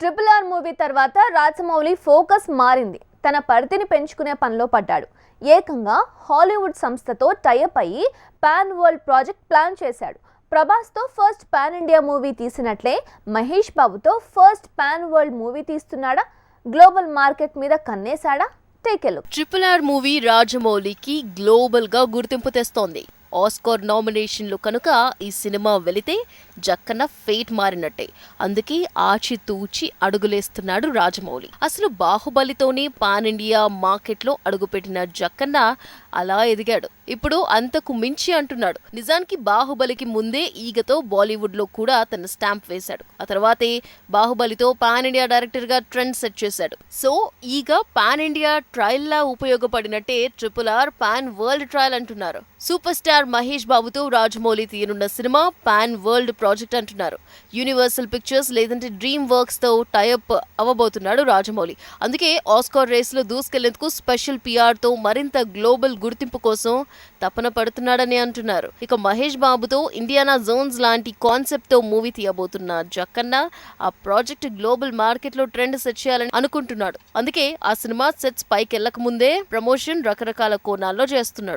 Triple R movie తర్వాత Rajamouli focus మారింది. తన పరిధిని పెంచుకునే పనిలో పడ్డాడు. ఏకంగా హాలీవుడ్ సంస్థతో టైఅప్ అయ్యి పాన్ వరల్డ్ ప్రాజెక్ట్ ప్లాన్ చేశాడు. ప్రభాస్తో ఫస్ట్ పాన్ ఇండియా మూవీ తీసినట్లే మహేష్ బాబుతో ఫస్ట్ పాన్ వరల్డ్ మూవీ తీస్తున్నాడా? గ్లోబల్ మార్కెట్ మీద కన్నేశాడా? టేక్ ట్రిపుల్ ఆర్ మూవీ రాజమౌళికి గ్లోబల్గా గుర్తింపు తెస్తోంది. ఆస్కార్ నామినేషన్లు కనుక ఈ సినిమా వెళితే జక్కన్న ఫేట్ మారినట్టే. అందుకే ఆచితూచి అడుగులేస్తున్నాడు రాజమౌళి. అసలు బాహుబలితోనే పాన్ ఇండియా మార్కెట్లో అడుగుపెట్టిన జక్కన్న అలా ఎదిగాడు. ఇప్పుడు అంతకు మించి అంటున్నాడు. నిజానికి బాహుబలికి ముందే ఈగతో బాలీవుడ్లో కూడా తన స్టాంప్ వేశాడు. ఆ తర్వాతే బాహుబలితో పాన్ ఇండియా డైరెక్టర్గా ట్రెండ్ సెట్ చేశాడు. సో ఈగ పాన్ ఇండియా ట్రయల్లా ఉపయోగపడినట్టే triple R pan world trial అంటున్నారు. సూపర్ స్టార్ మహేష్ బాబుతో రాజమౌళి తీయనున్న సినిమా పాన్ వరల్డ్ ప్రాజెక్ట్ అంటున్నారు. యూనివర్సల్ పిక్చర్స్ లేదంటే డ్రీమ్ వర్క్స్తో టైఅప్ అవ్వబోతున్నాడు రాజమౌళి. అందుకే ఆస్కార్ రేస్లో దూసుకెళ్ళేందుకు స్పెషల్ పిఆర్తో మరింత గ్లోబల్ గుర్తింపు కోసం తపన పడుతున్నాడని అంటున్నారు. ఇక మహేష్ బాబుతో ఇండియానా జోన్స్ లాంటి కాన్సెప్ట్తో మూవీ తీయబోతున్న జక్కన్న ఆ ప్రాజెక్ట్ గ్లోబల్ మార్కెట్లో ట్రెండ్ సెట్ చేయాలని అనుకుంటున్నాడు. అందుకే ఆ సినిమా సెట్స్ పైకి వెళ్ళక ముందే ప్రమోషన్ రకరకాల కోణాల్లో చేస్తున్నాడు.